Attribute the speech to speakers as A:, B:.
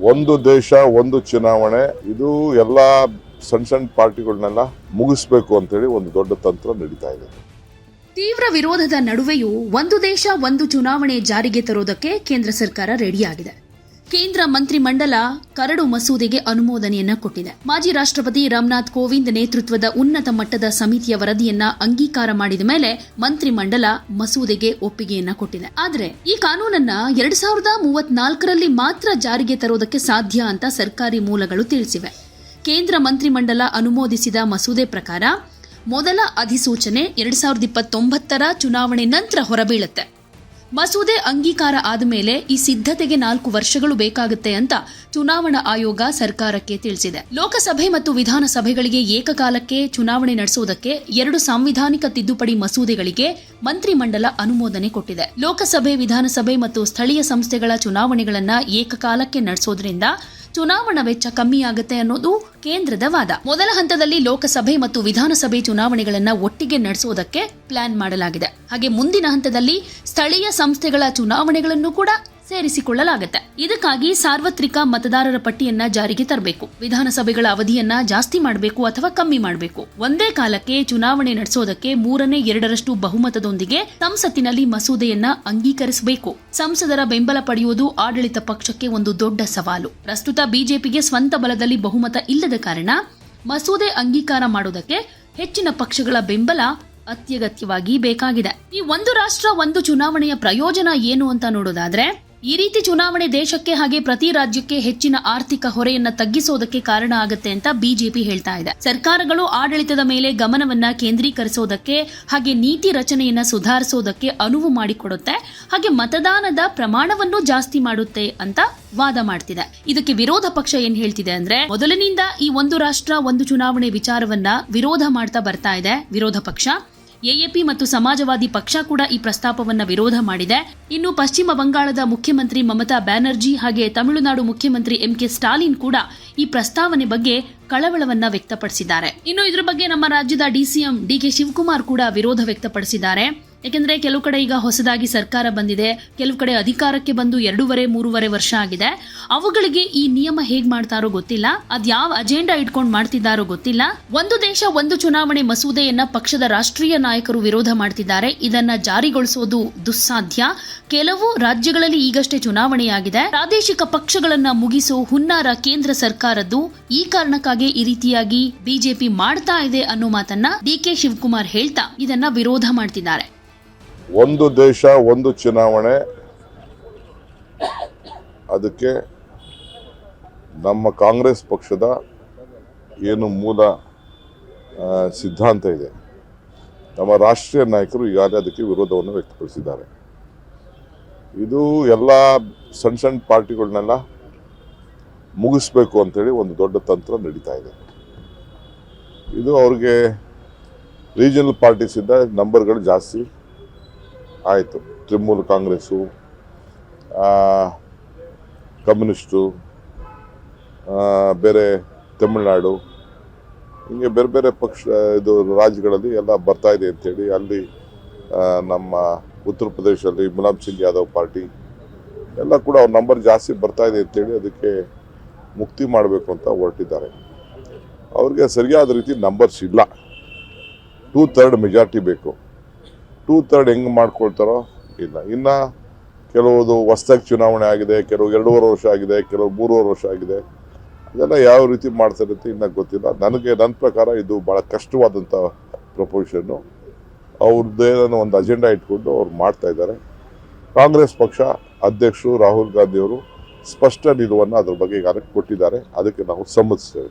A: ಒಂದು ದೇಶ, ಒಂದು ಚುನಾವಣೆ, ಇದು ಎಲ್ಲ ಸಣ್ಣ ಸಣ್ಣ ಪಾರ್ಟಿಗಳನ್ನೆಲ್ಲ ಮುಗಿಸ್ಬೇಕು ಅಂತೇಳಿ ಒಂದು ದೊಡ್ಡ ತಂತ್ರ ನಡೀತಾ ಇದೆ.
B: ತೀವ್ರ ವಿರೋಧದ ನಡುವೆಯೂ ಒಂದು ದೇಶ, ಒಂದು ಚುನಾವಣೆ ಜಾರಿಗೆ ತರೋದಕ್ಕೆ ಕೇಂದ್ರ ಸರ್ಕಾರ ರೆಡಿಯಾಗಿದೆ. ಕೇಂದ್ರ ಮಂತ್ರಿಮಂಡಲ ಕರಡು ಮಸೂದೆಗೆ ಅನುಮೋದನೆಯನ್ನ ಕೊಟ್ಟಿದೆ. ಮಾಜಿ ರಾಷ್ಟ್ರಪತಿ ರಾಮನಾಥ್ ಕೋವಿಂದ್ ನೇತೃತ್ವದ ಉನ್ನತ ಮಟ್ಟದ ಸಮಿತಿಯ ವರದಿಯನ್ನ ಅಂಗೀಕಾರ ಮಾಡಿದ ಮೇಲೆ ಮಂತ್ರಿಮಂಡಲ ಮಸೂದೆಗೆ ಒಪ್ಪಿಗೆಯನ್ನ ಕೊಟ್ಟಿದೆ. ಆದರೆ ಈ ಕಾನೂನನ್ನ ಎರಡ್ ಸಾವಿರದ ಮೂವತ್ನಾಲ್ಕರಲ್ಲಿ ಮಾತ್ರ ಜಾರಿಗೆ ತರೋದಕ್ಕೆ ಸಾಧ್ಯ ಅಂತ ಸರ್ಕಾರಿ ಮೂಲಗಳು ತಿಳಿಸಿವೆ. ಕೇಂದ್ರ ಮಂತ್ರಿಮಂಡಲ ಅನುಮೋದಿಸಿದ ಮಸೂದೆ ಪ್ರಕಾರ ಮೊದಲ ಅಧಿಸೂಚನೆ ಎರಡ್ ಸಾವಿರದ ಇಪ್ಪತ್ತೊಂಬತ್ತರ ಚುನಾವಣೆ ನಂತರ ಹೊರಬೀಳುತ್ತೆ. ಮಸೂದೆ ಅಂಗೀಕಾರ ಆದ ಮೇಲೆ ಈ ಸಿದ್ಧತೆಗೆ ನಾಲ್ಕು ವರ್ಷಗಳು ಬೇಕಾಗುತ್ತೆ ಅಂತ ಚುನಾವಣಾ ಆಯೋಗ ಸರ್ಕಾರಕ್ಕೆ ತಿಳಿಸಿದೆ. ಲೋಕಸಭೆ ಮತ್ತು ವಿಧಾನಸಭೆಗಳಿಗೆ ಏಕಕಾಲಕ್ಕೆ ಚುನಾವಣೆ ನಡೆಸುವುದಕ್ಕೆ ಎರಡು ಸಾಂವಿಧಾನಿಕ ತಿದ್ದುಪಡಿ ಮಸೂದೆಗಳಿಗೆ ಮಂತ್ರಿಮಂಡಲ ಅನುಮೋದನೆ ಕೊಟ್ಟಿದೆ. ಲೋಕಸಭೆ, ವಿಧಾನಸಭೆ ಮತ್ತು ಸ್ಥಳೀಯ ಸಂಸ್ಥೆಗಳ ಚುನಾವಣೆಗಳನ್ನು ಏಕಕಾಲಕ್ಕೆ ನಡೆಸೋದ್ರಿಂದ ಚುನಾವಣಾ ವೆಚ್ಚ ಕಮ್ಮಿಯಾಗುತ್ತೆ ಅನ್ನೋದು ಕೇಂದ್ರದ ವಾದ. ಮೊದಲ ಹಂತದಲ್ಲಿ ಲೋಕಸಭೆ ಮತ್ತು ವಿಧಾನಸಭೆ ಚುನಾವಣೆಗಳನ್ನು ಒಟ್ಟಿಗೆ ನಡೆಸೋದಕ್ಕೆ ಪ್ಲಾನ್ ಮಾಡಲಾಗಿದೆ. ಹಾಗೆ ಮುಂದಿನ ಹಂತದಲ್ಲಿ ಸ್ಥಳೀಯ ಸಂಸ್ಥೆಗಳ ಚುನಾವಣೆಗಳನ್ನು ಕೂಡ ಸೇರಿಸಿಕೊಳ್ಳಲಾಗುತ್ತೆ. ಇದಕ್ಕಾಗಿ ಸಾರ್ವತ್ರಿಕ ಮತದಾರರ ಪಟ್ಟಿಯನ್ನ ಜಾರಿಗೆ ತರಬೇಕು. ವಿಧಾನಸಭೆಗಳ ಅವಧಿಯನ್ನ ಜಾಸ್ತಿ ಮಾಡಬೇಕು ಅಥವಾ ಕಮ್ಮಿ ಮಾಡಬೇಕು. ಒಂದೇ ಕಾಲಕ್ಕೆ ಚುನಾವಣೆ ನಡೆಸೋದಕ್ಕೆ ಮೂರನೇ ಎರಡರಷ್ಟು ಬಹುಮತದೊಂದಿಗೆ ಸಂಸತ್ತಿನಲ್ಲಿ ಮಸೂದೆಯನ್ನ ಅಂಗೀಕರಿಸಬೇಕು. ಸಂಸದರ ಬೆಂಬಲ ಪಡೆಯುವುದು ಆಡಳಿತ ಪಕ್ಷಕ್ಕೆ ಒಂದು ದೊಡ್ಡ ಸವಾಲು. ಪ್ರಸ್ತುತ ಬಿಜೆಪಿಗೆ ಸ್ವಂತ ಬಲದಲ್ಲಿ ಬಹುಮತ ಇಲ್ಲದ ಕಾರಣ ಮಸೂದೆ ಅಂಗೀಕಾರ ಮಾಡೋದಕ್ಕೆ ಹೆಚ್ಚಿನ ಪಕ್ಷಗಳ ಬೆಂಬಲ ಅತ್ಯಗತ್ಯವಾಗಿ ಬೇಕಾಗಿದೆ. ಈ ಒಂದು ರಾಷ್ಟ್ರ, ಒಂದು ಚುನಾವಣೆಯ ಪ್ರಯೋಜನ ಏನು ಅಂತ ನೋಡೋದಾದ್ರೆ ಈ ರೀತಿ ಚುನಾವಣೆ ದೇಶಕ್ಕೆ ಹಾಗೆ ಪ್ರತಿ ರಾಜ್ಯಕ್ಕೆ ಹೆಚ್ಚಿನ ಆರ್ಥಿಕ ಹೊರೆಯನ್ನ ತಗ್ಗಿಸೋದಕ್ಕೆ ಕಾರಣ ಆಗುತ್ತೆ ಅಂತ ಬಿಜೆಪಿ ಹೇಳ್ತಾ ಇದೆ. ಸರ್ಕಾರಗಳು ಆಡಳಿತದ ಮೇಲೆ ಗಮನವನ್ನ ಕೇಂದ್ರೀಕರಿಸೋದಕ್ಕೆ ಹಾಗೆ ನೀತಿ ರಚನೆಯನ್ನ ಸುಧಾರಿಸೋದಕ್ಕೆ ಅನುವು ಮಾಡಿಕೊಡುತ್ತೆ. ಹಾಗೆ ಮತದಾನದ ಪ್ರಮಾಣವನ್ನು ಜಾಸ್ತಿ ಮಾಡುತ್ತೆ ಅಂತ ವಾದ ಮಾಡ್ತಿದೆ. ಇದಕ್ಕೆ ವಿರೋಧ ಪಕ್ಷ ಏನ್ ಹೇಳ್ತಿದೆ ಅಂದ್ರೆ ಮೊದಲಿನಿಂದ ಈ ಒಂದು ರಾಷ್ಟ್ರ ಒಂದು ಚುನಾವಣೆ ವಿಚಾರವನ್ನ ವಿರೋಧ ಮಾಡ್ತಾ ಬರ್ತಾ ಇದೆ. ವಿರೋಧ ಪಕ್ಷ ಎಎಪಿ ಮತ್ತು ಸಮಾಜವಾದಿ ಪಕ್ಷ ಕೂಡ ಈ ಪ್ರಸ್ತಾಪವನ್ನು ವಿರೋಧ ಮಾಡಿದೆ. ಇನ್ನು ಪಶ್ಚಿಮ ಬಂಗಾಳದ ಮುಖ್ಯಮಂತ್ರಿ ಮಮತಾ ಬ್ಯಾನರ್ಜಿ ಹಾಗೆ ತಮಿಳುನಾಡು ಮುಖ್ಯಮಂತ್ರಿ ಎಂ ಕೆ ಸ್ಟಾಲಿನ್ ಕೂಡ ಈ ಪ್ರಸ್ತಾವನೆ ಬಗ್ಗೆ ಕಳವಳವನ್ನ ವ್ಯಕ್ತಪಡಿಸಿದ್ದಾರೆ. ಇನ್ನು ಇದರ ಬಗ್ಗೆ ನಮ್ಮ ರಾಜ್ಯದ ಡಿಸಿಎಂ ಡಿಕೆ ಶಿವಕುಮಾರ್ ಕೂಡ ವಿರೋಧ ವ್ಯಕ್ತಪಡಿಸಿದ್ದಾರೆ. ಯಾಕೆಂದ್ರೆ ಕೆಲವು ಕಡೆ ಈಗ ಹೊಸದಾಗಿ ಸರ್ಕಾರ ಬಂದಿದೆ, ಕೆಲವು ಕಡೆ ಅಧಿಕಾರಕ್ಕೆ ಬಂದು ಎರಡೂವರೆ, ಮೂರುವರೆ ವರ್ಷ ಆಗಿದೆ. ಅವುಗಳಿಗೆ ಈ ನಿಯಮ ಹೇಗೆ ಮಾಡ್ತಾರೋ ಗೊತ್ತಿಲ್ಲ. ಅದ್ಯಾವ ಅಜೆಂಡಾ ಇಟ್ಕೊಂಡು ಮಾಡ್ತಿದ್ದಾರೋ ಗೊತ್ತಿಲ್ಲ. ಒಂದು ದೇಶ, ಒಂದು ಚುನಾವಣೆ ಮಸೂದೆಯನ್ನ ಪಕ್ಷದ ರಾಷ್ಟ್ರೀಯ ನಾಯಕರು ವಿರೋಧ ಮಾಡ್ತಿದ್ದಾರೆ. ಇದನ್ನ ಜಾರಿಗೊಳಿಸೋದು ದುಸ್ಸಾಧ್ಯ. ಕೆಲವು ರಾಜ್ಯಗಳಲ್ಲಿ ಈಗಷ್ಟೇ ಚುನಾವಣೆಯಾಗಿದೆ. ಪ್ರಾದೇಶಿಕ ಪಕ್ಷಗಳನ್ನ ಮುಗಿಸೋ ಹುನ್ನಾರ ಕೇಂದ್ರ ಸರ್ಕಾರದ್ದು. ಈ ಕಾರಣಕ್ಕಾಗಿ ಈ ರೀತಿಯಾಗಿ ಬಿಜೆಪಿ ಮಾಡ್ತಾ ಇದೆ ಅನ್ನೋ ಮಾತನ್ನ ಡಿಕೆ ಶಿವಕುಮಾರ್ ಹೇಳ್ತಾ ಇದನ್ನ ವಿರೋಧ ಮಾಡ್ತಿದ್ದಾರೆ.
A: ಒಂದು ದೇಶ, ಒಂದು ಚುನಾವಣೆ. ಅದಕ್ಕೆ ನಮ್ಮ ಕಾಂಗ್ರೆಸ್ ಪಕ್ಷದ ಏನು ಮೂಲ ಸಿದ್ಧಾಂತ ಇದೆ. ನಮ್ಮ ರಾಷ್ಟ್ರೀಯ ನಾಯಕರು ಈಗಾಗಲೇ ಅದಕ್ಕೆ ವಿರೋಧವನ್ನು ವ್ಯಕ್ತಪಡಿಸಿದ್ದಾರೆ. ಇದು ಎಲ್ಲ ಸಣ್ಣ ಸಣ್ಣ ಪಾರ್ಟಿಗಳನ್ನೆಲ್ಲ ಮುಗಿಸ್ಬೇಕು ಅಂತೇಳಿ ಒಂದು ದೊಡ್ಡ ತಂತ್ರ ನಡೀತಾ ಇದೆ. ಇದು ಅವ್ರಿಗೆ ರೀಜನಲ್ ಪಾರ್ಟೀಸಿಂದ ನಂಬರ್ಗಳು ಜಾಸ್ತಿ. ಆಯಿತು. ತೃಣಮೂಲ ಕಾಂಗ್ರೆಸ್ಸು ಕಮ್ಯುನಿಸ್ಟು ಬೇರೆ ತಮಿಳುನಾಡು, ಹೀಗೆ ಬೇರೆ ಬೇರೆ ಪಕ್ಷ, ಇದು ರಾಜ್ಯಗಳಲ್ಲಿ ಎಲ್ಲ ಬರ್ತಾ ಇದೆ ಅಂತೇಳಿ ಅಲ್ಲಿ ನಮ್ಮ ಉತ್ತರ ಪ್ರದೇಶದಲ್ಲಿ ಮುಲಾಮ್ ಸಿಂಗ್ ಯಾದವ್ ಪಾರ್ಟಿ, ಎಲ್ಲ ಕೂಡ ಅವ್ರ ನಂಬರ್ ಜಾಸ್ತಿ ಬರ್ತಾ ಇದೆ ಅಂತೇಳಿ ಅದಕ್ಕೆ ಮುಕ್ತಿ ಮಾಡಬೇಕು ಅಂತ ಹೊರಟಿದ್ದಾರೆ. ಅವ್ರಿಗೆ ಸರಿಯಾದ ರೀತಿ ನಂಬರ್ಸ್ ಇಲ್ಲ. ಟೂ ಥರ್ಡ್ ಮೆಜಾರಿಟಿ ಬೇಕು. ಟೂ ಥರ್ಡ್ ಹೆಂಗೆ ಮಾಡ್ಕೊಳ್ತಾರೋ ಇಲ್ಲ. ಇನ್ನು ಕೆಲವುದು ಹೊಸದಾಗಿ ಚುನಾವಣೆ ಆಗಿದೆ, ಕೆಲವು ಎರಡೂವರೆ ವರ್ಷ ಆಗಿದೆ, ಕೆಲವು ಮೂರುವರೆ ವರ್ಷ ಆಗಿದೆ. ಅದೆಲ್ಲ ಯಾವ ರೀತಿ ಮಾಡ್ತಾರೆ ಅಂತ ಇನ್ನೂ ಗೊತ್ತಿಲ್ಲ. ನನಗೆ ನನ್ನ ಪ್ರಕಾರ ಇದು ಭಾಳ ಕಷ್ಟವಾದಂಥ ಪ್ರಪೋಸಿಷನ್ನು ಅವ್ರದ್ದೇನೋ ಒಂದು ಅಜೆಂಡಾ ಇಟ್ಕೊಂಡು ಅವ್ರು ಮಾಡ್ತಾ ಇದ್ದಾರೆ. ಕಾಂಗ್ರೆಸ್ ಪಕ್ಷ ಅಧ್ಯಕ್ಷರು ರಾಹುಲ್ ಗಾಂಧಿಯವರು ಸ್ಪಷ್ಟ ನಿಲುವನ್ನು ಅದ್ರ ಬಗ್ಗೆ ಈಗಾಗಲೇ ಕೊಟ್ಟಿದ್ದಾರೆ. ಅದಕ್ಕೆ ನಾವು ಸಮ್ಮತಿಸ್ತೇವೆ.